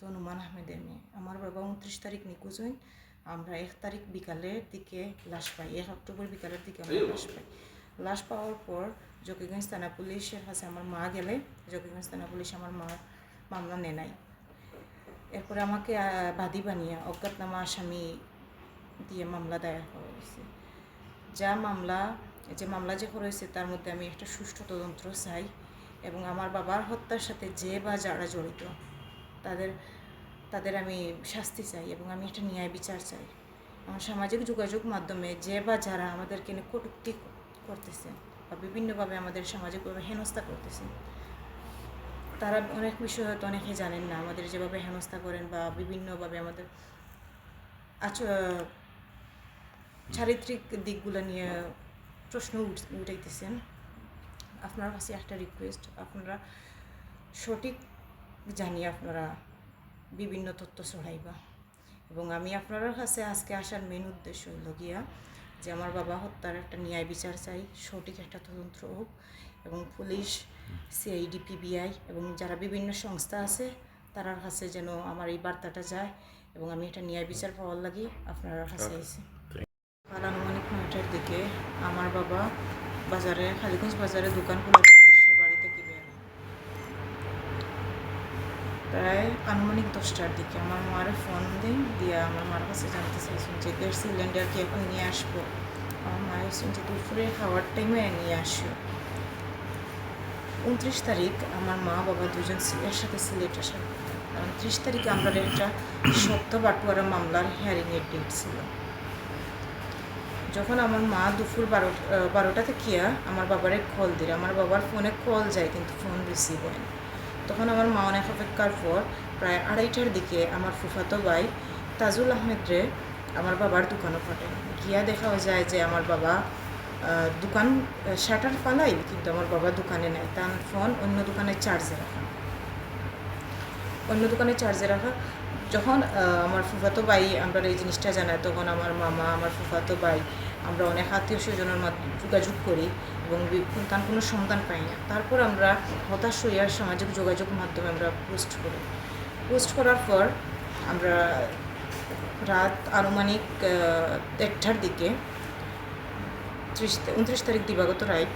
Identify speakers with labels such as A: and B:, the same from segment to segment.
A: তো নুমান আহমেদের মেয়ে। আমার বাবা উনত্রিশ তারিখ নিখোঁজ হইন। আমরা এক তারিখ বিকালের দিকে লাশ পাই। এক অক্টোবর বিকালের দিকে আমরা লাশ পাই। লাশ পাওয়ার পর জকিগঞ্জ থানা পুলিশের কাছে আমার মা গেলে। জকিগঞ্জ থানা পুলিশ আমার মার মামলা নেয় নাই। এরপরে আমাকে বাদী বানিয়ে অজ্ঞাতনামা আসামি দিয়ে মামলা দায়ের করা হয়েছে। যা মামলা যে মামলা যে করা হয়েছে তার মধ্যে আমি একটা সুষ্ঠু তদন্ত চাই এবং আমার বাবার হত্যার সাথে যে বা যারা জড়িত তাদের তাদের আমি শাস্তি চাই এবং আমি একটা ন্যায় বিচার চাই। আমার সামাজিক যোগাযোগ মাধ্যমে যে বা যারা আমাদেরকে নিয়ে কটূক্তি করতেছে বা বিভিন্নভাবে আমাদের সামাজিকভাবে হেনস্থা করতেছে, তারা অনেক বিষয় হয়তো অনেকে জানেন না। আমাদের যেভাবে হেনস্থা করেন বা বিভিন্নভাবে আমাদের আচ চারিত্রিক দিকগুলো নিয়ে প্রশ্ন উঠ- উঠাইতেছেন। আপনার কাছে একটা রিকোয়েস্ট আপনারা সঠিক জানিয়ে আপনারা বিভিন্ন তথ্য ছড়াইবা। এবং আমি আপনার কাছে আজকে আসার মেন উদ্দেশ্য হইল গিয়া যে আমার বাবা হত্যার একটা ন্যায় বিচার চাই সঠিক একটা তদন্ত হোক এবং পুলিশ সিআইডি পিবিআই এবং যারা বিভিন্ন সংস্থা আছে তারার কাছে যেন আমার এই বার্তাটা যায় এবং আমি একটা ন্যায় বিচার পাওয়ার লাগি আপনার কাছে কাল আনুমানিক নয়টার দিকে আমার বাবা বাজারে খালিগঞ্জ বাজারে দোকান খোলার উদ্দেশ্যে বাড়ি থেকে বের হয়। প্রায় আনুমানিক দশটার দিকে আমার মারে ফোন দিন দিয়ে আমার মার কাছে জানতে চাইছেন যে গ্যাস সিলিন্ডার কি এখন নিয়ে আসব? আমার মা বলছেন যে দুপুরে খাওয়ার টাইমে নিয়ে আসো। উনত্রিশ তারিখ আমার মা, বাবা দুজন একসাথে সিলেট কথা। কারণ ত্রিশ তারিখে আমরা একটা সত্য বাটুয়ারা মামলার হিয়ারিংয়ের ডেট ছিল। যখন আমার মা দুপুর বারোটা, বারোটাতে কিয়া আমার বাবারে কল দিল, আমার বাবার ফোনে কল যায়, কিন্তু ফোন রিসিভ হয় না। তখন আমার মা অনেক অপেক্ষার পর প্রায় আড়াইটার দিকে আমার ফুফাতো ভাই তাজুল আহমেদরে আমার বাবার দোকানে পাঠায় গিয়া দেখা যায় যে আমার বাবা দোকান, শাটার ফালাই, কিন্তু আমার বাবা দোকানে নেয় তার ফোন অন্য দোকানে চার্জে রাখা। অন্য দোকানে চার্জে রাখা। যখন আমার ফুফাতো ভাই আমরা এই জিনিসটা জানাই, তখন আমার মামা, আমার ফুফাতো ভাই, আমরা অনেক আত্মীয় স্বজনের যোগাযোগ করি। এবং তার কোনো সন্ধান পাই না। তারপর আমরা হতাশ হইয়ার সামাজিক যোগাযোগ মাধ্যমে আমরা পোস্ট করি। পোস্ট করার পর আমরা রাত আনুমানিক দেড়টার দিকে ত্রিশ উনত্রিশ তারিখ দিবাগত রায়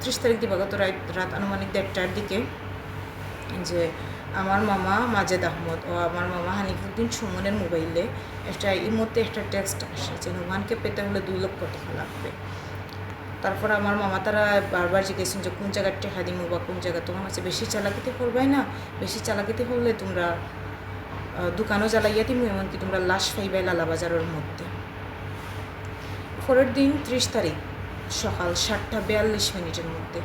A: ত্রিশ তারিখ দিবাগত রায় রাত আনুমানিক দেড়টার দিকে যে আমার মামা মাজেদ আহমদ ও আমার মামা হানিফুদ্দিন সুমনের মোবাইলে একটা ইমোতে একটা টেক্সট আসে যে নুমানকে পেতে হলে দুই লক্ষ টাকা লাগবে। তারপর আমার মামা তারা বারবার জিজ্ঞেসেন যে কোন জায়গার টেকা দিমু বা কোন জায়গা তোমার আছে বেশি চালাকিতে করবাই না বেশি চালাকিতে করলে তোমরা দোকানও জ্বালাইয়া দিমু, এমনকি তোমরা লাশ পাইবাই লালাবাজারের মধ্যে। পরের দিন ত্রিশ তারিখ, সকাল সাতটা বিয়াল্লিশ মিনিটের মধ্যে,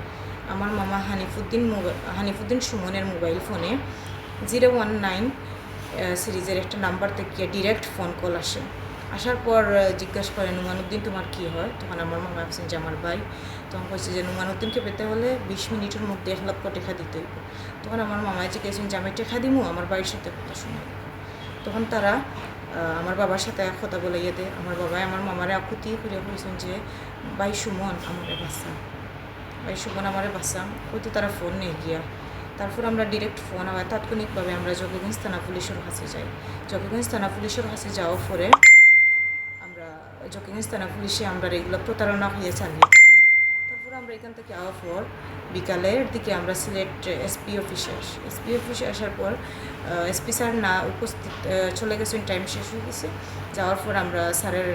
A: আমার মামা হানিফুদ্দিন মোবাইল হানিফুদ্দিন সুমনের মোবাইল ফোনে জিরো ওয়ান নাইন সিরিজের একটা নাম্বার থেকে ডিরেক্ট ফোন কল আসে। আসার পর জিজ্ঞাসা করে, নুমানুদ্দিন, তোমার কী হয়? তখন আমার মামা ভাবছেন যে আমার ভাই। তখন বলছে যে, নুমানুদ্দিনকে পেতে হলে বিশ মিনিটের মধ্যে এক লক্ষ টাকা দিতে হইব। তখন আমার মামায় জিজ্ঞেসেন যে, আমি টাকা দিমু? আমার বাড়ির সাথে কথা শুনে। তখন তারা আমার বাবার সাথে এক কথা বলে দেয়। আমার বাবাই আমার মামারে আকুতি করে বলেছেন যে, ভাই সুমন, আমারে বাসা ভাই সুমন, আমারে বাসা হয়তো তারা ফোন নিয়ে গিয়া। তারপর আমরা ডিরেক্ট ফোন আবার তাৎক্ষণিকভাবে আমরা জগগঞ্জ থানা পুলিশের কাছে যাই। জগগঞ্জ থানা পুলিশের কাছে যাওয়ার পরে জগগঞ্জ পুলিশে আমরা এগুলো প্রতারণা হয়ে চালিয়েছি তারপর আমরা এখান থেকে আওয়ার পর বিকালের দিকে আমরা সিলেট এসপি অফিসে আসি, এসপি অফিসে আসার পর এসপি স্যার না উপস্থিত চলে গেছেন, টাইম শেষ হয়ে গেছে। যাওয়ার পর আমরা স্যারের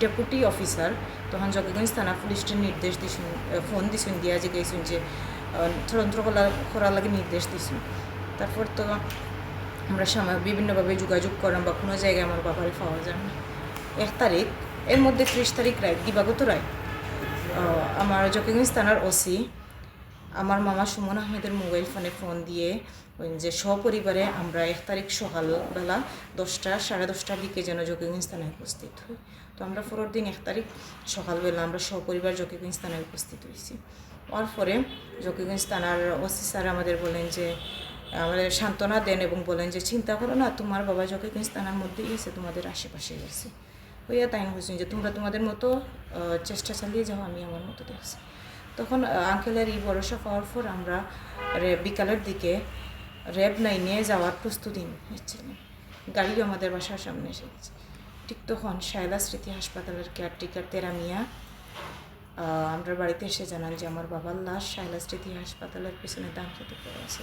A: ডেপুটি অফিসার তখন জগগঞ্জ থানা পুলিশের নির্দেশ দিয়েছেন ফোন দিয়েছেন, দিয়া যে গেছেন যে তদন্ত করা করার লাগে নির্দেশ দিয়েছেন। তারপর তো আমরা সময় বিভিন্নভাবে যোগাযোগ করাম বা কোনো জায়গায় আমার বাবারে পাওয়া যায় না। এক তারিখ এর মধ্যে ত্রিশ তারিখ রায়, দিবাগত রায়। আমার জকিগঞ্জ থানার ওসি আমার মামা সুমন আহমেদের মোবাইল ফোনে ফোন দিয়ে যে, সপরিবারে আমরা এক তারিখ সকালবেলা দশটা, সাড়ে দশটার দিকে যেন জকিগঞ্জ থানায় উপস্থিত হই। তো আমরা পরের দিন এক তারিখ সকালবেলা আমরা সপরিবার জকিগঞ্জ থানায় উপস্থিত হয়েছি। হওয়ার পরে জকিগঞ্জ থানার ওসি স্যার আমাদের বলেন যে, আমাদের সান্ত্বনা দেন এবং বলেন যে, চিন্তা করো না, তোমার বাবা জকিগঞ্জ থানার মধ্যেই গেছে তোমাদের আশেপাশে গেছে হইয়া তাই বলছেন যে তোমরা তোমাদের মতো চেষ্টা চালিয়ে যাও, আমি আমার মতো দেখছি। তখন আঙ্কেলের এই ভরসা পাওয়ার পর আমরা বিকালের দিকে র্যাব নাইনে যাওয়ার প্রস্তুতি নিচ্ছিলেন গাড়িও আমাদের বাসার সামনে এসে গেছে ঠিক তখন শায়লা স্মৃতি হাসপাতালের কেয়ারটেকার তেরা মিয়া আমরা বাড়িতে এসে জানান যে আমার বাবার লাশ শায়লা স্মৃতি হাসপাতালের পিছনে দান খেতে পড়ে আছে।